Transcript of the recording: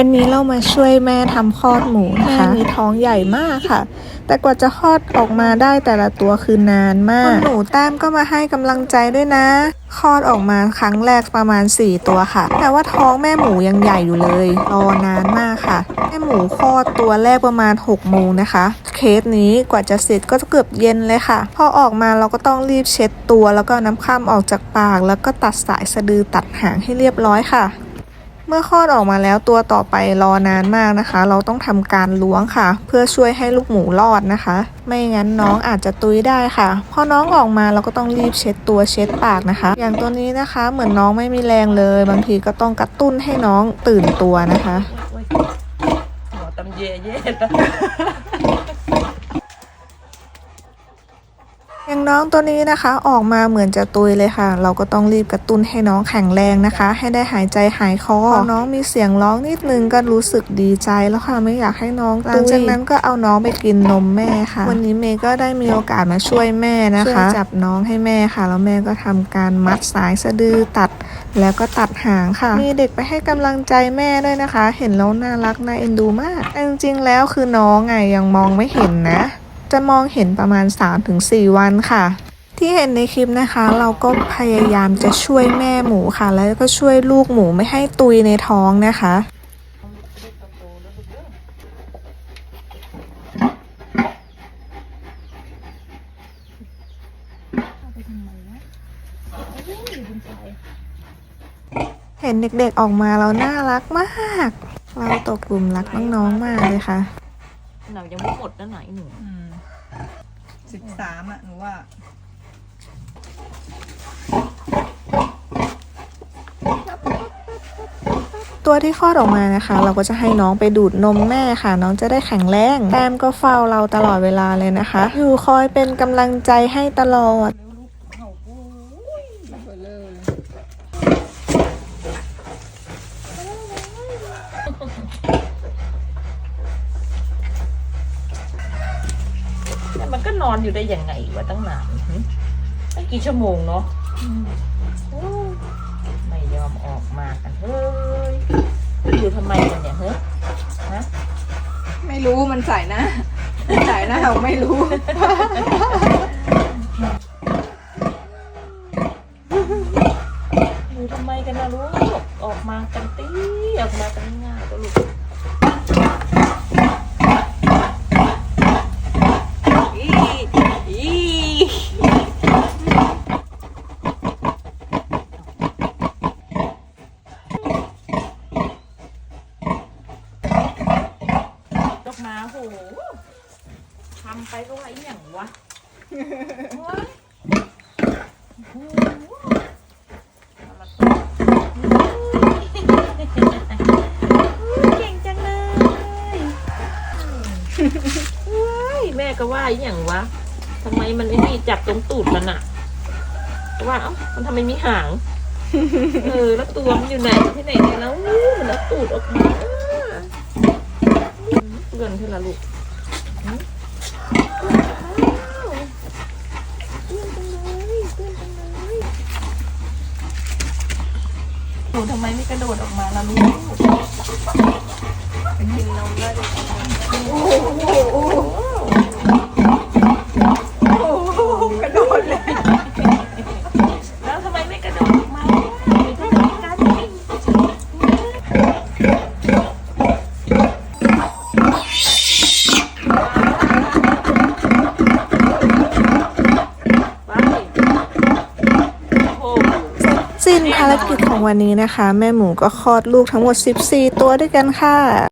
วันนี้เรามาช่วยแม่ทำคลอดหมูนะคะแม่มีท้องใหญ่มากค่ะ แต่กว่าจะคลอดออกมาได้แต่ละตัวคือนานมากคุณหนูแต้มก็มาให้กำลังใจด้วยนะคลอดออกมาครั้งแรกประมาณ 4 ตัวค่ะ แต่ว่าท้องแม่หมูยังใหญ่อยู่เลยรอนานมากค่ะ แม่หมูคลอดตัวแรกประมาณ6โมงนะคะ เคสนี้กว่าจะเสร็จก็เกือบเย็นเลยค่ะ พอออกมาเราก็ต้องรีบเช็ดตัว แล้วก็น้ำข้ามออกจากปาก แล้วก็ตัดสายสะดือตัดหางให้เรียบร้อยค่ะ เมื่อคลอดออกมาแล้วตัวต่อไปรอนานมากนะคะ เราต้องทำการล้วงค่ะ เพื่อช่วยให้ลูกหมูรอดนะคะ ไม่งั้นน้องอาจจะตุยได้ค่ะ พอน้องออกมาเราก็ต้องรีบเช็ดตัวเช็ดปากนะคะ อย่างตัวนี้นะคะเหมือนน้องไม่มีแรงเลย บางทีก็ต้องกระตุ้นให้น้องตื่นตัวนะคะหัวตำเย่เย่ น้องตัวนี้นะคะ ออกมาเหมือนจะตุยเลยค่ะ เราก็ต้องรีบกระตุ้นให้น้องแข็งแรงนะคะ ให้ได้หายใจหายคอพอน้องมีเสียงร้องนิดนึงก็รู้สึกดีใจแล้วค่ะไม่อยากให้น้องตุยหลังจากนั้นก็เอาน้องไปกินนมแม่ค่ะ วันนี้เมย์ก็ได้มีโอกาสมาช่วยแม่นะคะจับน้องให้แม่ค่ะ แล้วแม่ก็ทำการมัดสายสะดือตัดแล้วก็ตัดหางค่ะ มีเด็กไปให้กำลังใจแม่ด้วยนะคะ เห็นแล้วน่ารักน่าเอ็นดูมาก จริงๆแล้วคือน้องไงยังมองไม่เห็นนะ จะมองเห็นประมาณ 3-4 วันค่ะ ที่เห็นในคลิปนะคะ เราก็พยายามจะช่วยแม่หมูค่ะ แล้วก็ช่วยลูกหมูไม่ให้ตุยในท้องนะคะเห็นเด็กๆออกมาเราน่ารักมาก เราตกกลุ่มรักน้องๆมากเลยค่ะหนังยังไม่หมดนะไหนหนู สิบสามอะ หนูว่า ตัวที่คลอดออกมานะคะ เราก็จะให้น้องไปดูดนมแม่ค่ะ น้องจะได้แข็งแรงแอมก็เฝ้าเราตลอดเวลาเลยนะคะ อยู่คอยเป็นกำลังใจให้ตลอด แต่มันก็น อนอยู่ได้ยังไงวะตั้งนานหึตั้งกี่ชั่วโมงเนาะโอ้ไม่ยอมออกมากันเฮ้ยอยู่ทำไมกันเนี่ยเฮ้ยฮะไม่รู้มันใส่หน้าใส่หน้าเราไม่รู้อยู่ทำไมกันนะลูกออกมากันตีออกมากันง่ายก็ลูก อีอี ออกมาโห ทำไปก็ว่าอหย่างวะโอ๊ยโอ้โหเก่งจังเลยเฮ้ยแม่ก็ว่าอหย่างวะทำไมมันไอ้นี่จับตรงตูดมันอะก็ว่าเอ้ามันทำไมมีหาง เออแล้วตัวมันอยู่ไหนที่ไหนเนี่ยแล้วมันเอาตูดออกมาเพื่อนเท่าละลูก หนูทำไมไม่กระโดดออกมาล่ะลูกกินนมได้ดิโโอ้โหกระโดดเลยทำไมไม่กระโดดออกมาล่ะหนูทำไมไม่กระโดดไปโอ้โห สิ้นภารกิจของวันนี้นะคะ แม่หมูก็คลอดลูกทั้งหมด 14 ตัวด้วยกันค่ะ